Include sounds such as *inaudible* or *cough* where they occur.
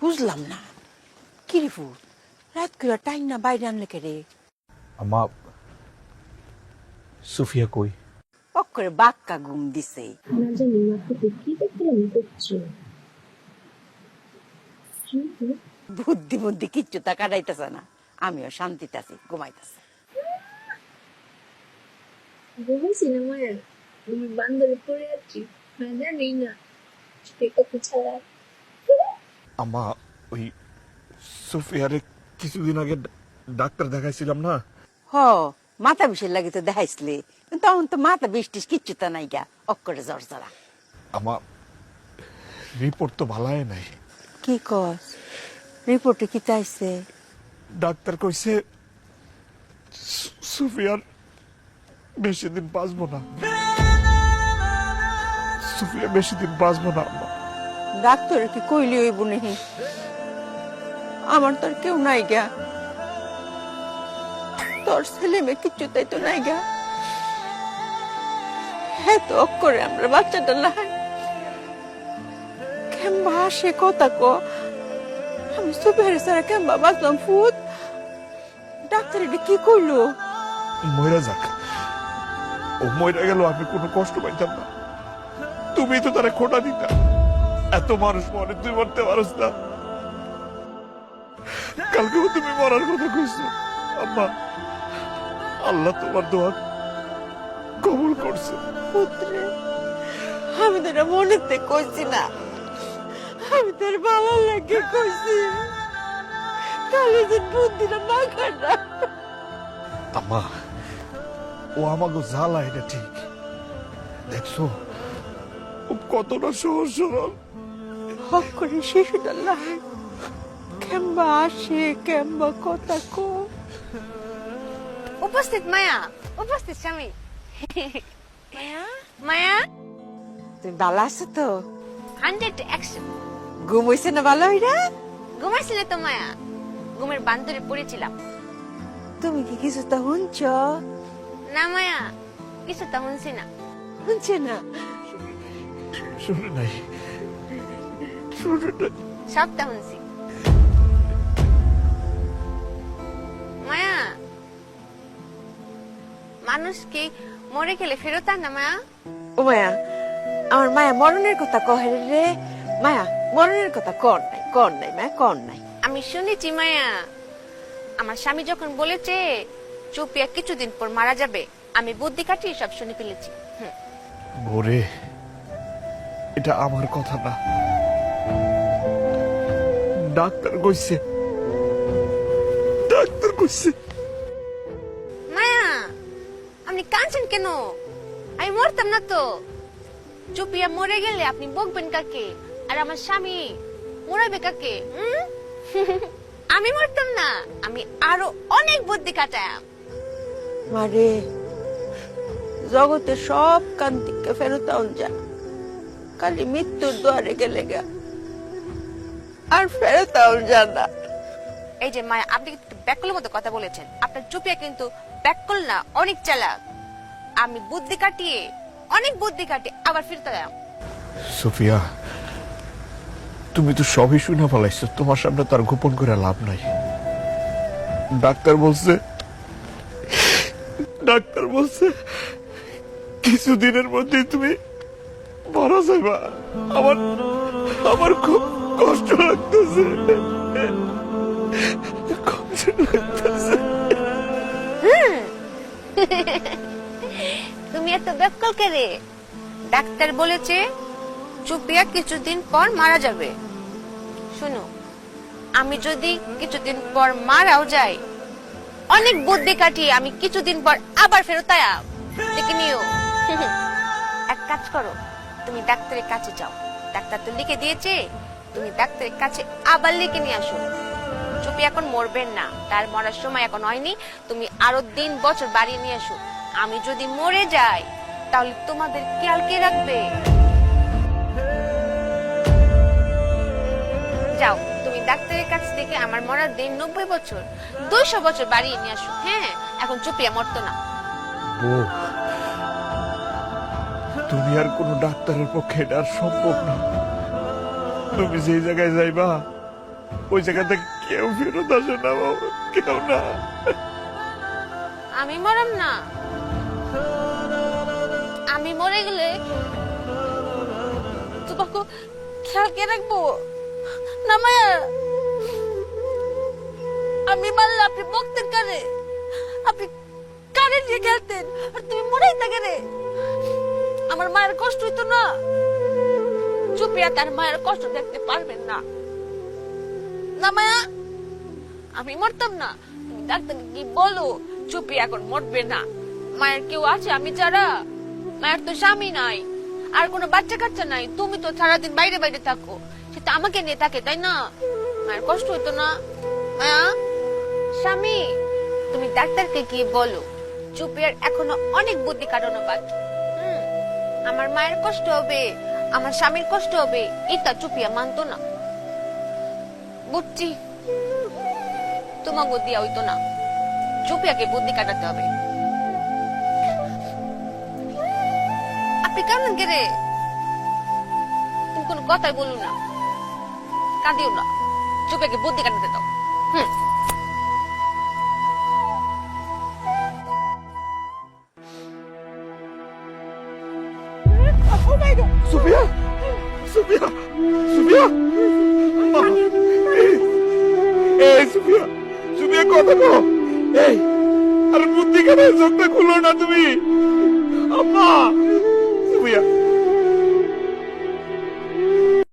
বুঝলাম না। কি রে ফুল রাত করে টাইম না বাইরে আনলে কে রে আমা সুফিয়া কই? পক করে বাক্কা ঘুম দিছে। না জানি মাকে কি দেখতে করছ? বুদ্ধি বুদ্ধি কিচ্ছু তা কাটাইতেছে না। আমিও শান্তিতে আছি ঘুমাইতেছে। ঘুমাইছি না মায়ের আমি বান্দরে পড়ে আছি না জানি না। কথা ছাড়া আমা ওই সুফিয়ারে কিছুদিন আগে ডাক্তার দেখাইছিলাম না? হ মাথা বিষের লাগে তো দেখাইছিলি। কিন্তু তখন তো মাথা বৃষ্টিস কিচ্ছু তা নাই গা অক্করে জ্বর জ্বরা। আমা রিপোর্ট তো ভালাই নাই। কি কস? রিপোর্টে কি চাইছে? ডাক্তার কইছে সুফিয়ার বেশি দিন বাঁচবো না। সুফিয়া বেশি দিন বাঁচবো না ডাক্তারে কি কইলি ওই বুনেহি আমার তোর কেউ নাই গা তোর ছেলে মেয়ে কিচ্ছু তাই তো নাই গা হ্যাঁ তো আমরা বাচ্চাটা কেমবা আসে কথা ক। আমি সুপারে সারা কেমবা বাঁচলাম ফুট ডাক্তার এটা কি করল মইরা যাক। ও মইরা গেল, আমি কোনো কষ্ট পাইতাম না। তুমি তো তারা খোটা দিতা। এত মানুষ মরে তুই মরতে পারস না। কালকেও তুমি মরার কথা কইছো। আম্মা আল্লাহ তোমার দোয়া কবুল করছে। পুত্রে আমি তোরা মনেতে কইছি না। আমি তোর ভালো লাগে কইছি। কালে যে বুদ্ধিটা না। কাটা আম্মা ও আমাকে জ্বালা এটা ঠিক। দেখছ? কতটা সহজ সরল। হক করে শিশুটা লাই কেম্বা আসে কেম্বা কথা কো উপস্থিত মায়া। উপস্থিত স্বামী। মায়া? মায়া? তুমি ভালো আছো তো? হান্ড্রেড অ্যাকশন ঘুমাইছে না ভালো হইরা? ঘুমাইছিলে তো মায়া। ঘুমের বান্দরে পড়েছিলাম। তুমি কি কিছু তা শুনছ? না মায়া। কিছু তা শুনছি না। শুনছে না? শুনে নাই। শুনে নাই। সবটা শুনছি মায়া মানুষ কি মরে গেলে ফেরত না মায়া? ও মায়া আমার মায়া মরণের কথা কহে রে। মায়া মরণের কথা কর নাই কর নাই মায়া কর নাই। আমি শুনেছি মায়া আমার স্বামী যখন বলেছে চুপিয়া কিছুদিন পর মারা যাবে আমি বুদ্ধি কাটিয়ে সব শুনে ফেলেছি। ভোরে এটা আমার কথা না। ডাক্তার কইছে। ডাক্তার কইছে। মায়া আপনি কাঁদছেন কেন? আমি মরতাম না তো। চুপিয়া মরে গেলে আপনি বকবেন কাকে? আর আমার স্বামী মরাবে কাকে হুম? *laughs* আমি মরতাম না আমি আরও অনেক বুদ্ধি কাটাম মারে জগতে সব কান্তিকে ফেরত যা। খালি মৃত্যুর দ্বারে গেলে গা। আর ফেরত আউন যা না এই যে মায়া আপনি কিন্তু ব্যাকলের মতো কথা বলেছেন। আপনার চুপিয়া কিন্তু ব্যাকল না অনেক চালাক। আমি বুদ্ধি কাটিয়ে অনেক বুদ্ধি কাটিয়ে আবার ফিরতে যাম সোফিয়া তুমি তো সবই শুনে ফেলাইছো। তোমার সামনে তার গোপন করে লাভ নাই। ডাক্তার বলছে ডাক্তার বলছে কিছুদিনের মধ্যেই তুমি মারা যাইবা। আমার আমার খুব কষ্ট লাগতেছে। তুমি এত ব্যাকল কে রে? ডাক্তার বলেছে, চুপিয়া কিছুদিন পর মারা যাবে। শোনো, আমি যদি কিছুদিন পর মারাও যাই, অনেক বুদ্ধি কাটিয়ে আমি কিছুদিন পর আবার ফেরত আয়া। দেখে নিও। এক কাজ করো তুমি ডাক্তারের কাছে যাও। ডাক্তার তো লিখে দিয়েছে, তুমি ডাক্তারের কাছে আবার লিখে নিয়ে আসো। চুপি এখন মরবেন না, তার মরার সময় এখন হয়নি, তুমি আরও দিন বছর বাড়িয়ে নিয়ে আসো আমি যদি মরে যাই, তাহলে তোমাদের খেয়াল কে রাখবে? যাও, তুমি ডাক্তারের কাছ থেকে আমার মরার দিন নব্বই বছর, দুইশো বছর বাড়িয়ে নিয়ে আসো। হ্যাঁ এখন চুপিয়া মরতো না। আর কোন ডাক্তারের পক্ষে এটা আর সম্ভব না। তুমি যেই জায়গায় যাইবা, ওই জায়গাতে কেউ ফেরত আসে না, বাবা, কেউ না। আমি মরাম না। আমি মরে গেলে তোমাকে খেয়াল কে রাখব? না মায়া, আমি মারলে আপনি বকতেন কারে? আপনি কারে নিয়ে খেলতেন? আর তুমি মরেই থাকে রে আমার মায়ের কষ্ট হইতো না। চুপিয়া তার মায়ের কষ্ট দেখতে পারবেন না। না মায়া, আমি মরতাম না। তুমি ডাক্তার কি বলো? চুপি এখন মরবে না। মায়ের কেউ আছে আমি যারা? মায়ের তো স্বামী নাই। আর কোনো বাচ্চা কাচ্চা নাই। তুমি তো সারাদিন বাইরে বাইরে থাকো। সেটা আমাকে নিয়ে থাকে, তাই না? মায়ের কষ্ট হইতো না। মায়া, স্বামী, তুমি ডাক্তারকে গিয়ে বলো? চুপিয়ার এখনও অনেক বুদ্ধি কাটানো বাকি। আমার মায়ের কষ্ট হবে, আমার স্বামীর কষ্ট হবে, এটা চুপিয়া মানতো না। বুঝছি? তোমাকে দিয়া হইতো না। চুপিয়াকে বুদ্ধি কাটাতে হবে। আপনি কেমন গেরে তুমি কোনো কথাই বলুন না। কাঁদিও না। চুপিয়াকে বুদ্ধি কাটাতে দাও। হুম। সুফিয়া এই সুফিয়া সুফিয়া কথা কো এই, আর বুদ্ধি কেন চোখটা খুলো না তুমি? আম্মা! সুফিয়া